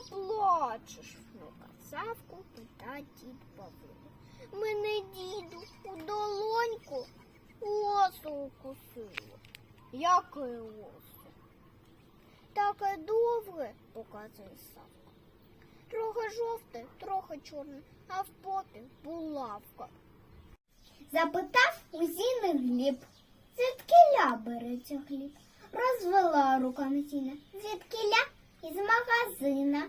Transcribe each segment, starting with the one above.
поплачеш? Ну, казавку пита дід Павло. Мене діду у долоньку осу укусило. Яке осу? Таке довге, показує Савка. Трохи жовте, трохи чорне, а в попі булавка. Запитав у Зіни Гліб, звідкиля береться хліб. Розвела руками Зіна, звідкиля із магазина.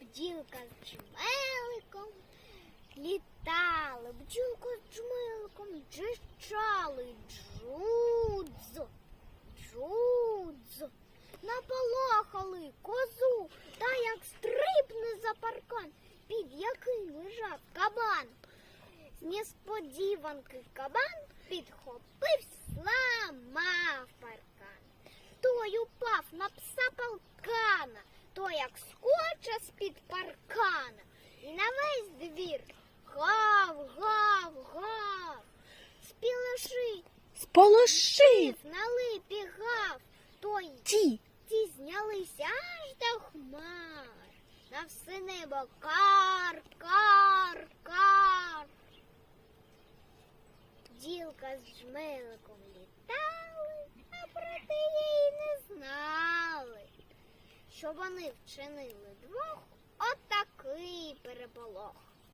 Бджілка з джмеликом літали, бджілка з джмеликом джищали, джудзо, джудзо. Наполохали козу, та як стрибне за паркан, під який лежав кабан. З несподіванки кабан підхопив, сламав паркан. Той упав на пса полкана, той як скоче з-під паркана. І на весь двір гав, гав, гав. Спілоши, Сполоши на липі гав, той ті. ті знялися аж до хмар. На все небо кар, кар, кар. Бджілка з жмеликом літали, Що вони вчинили двох, отакий переполох.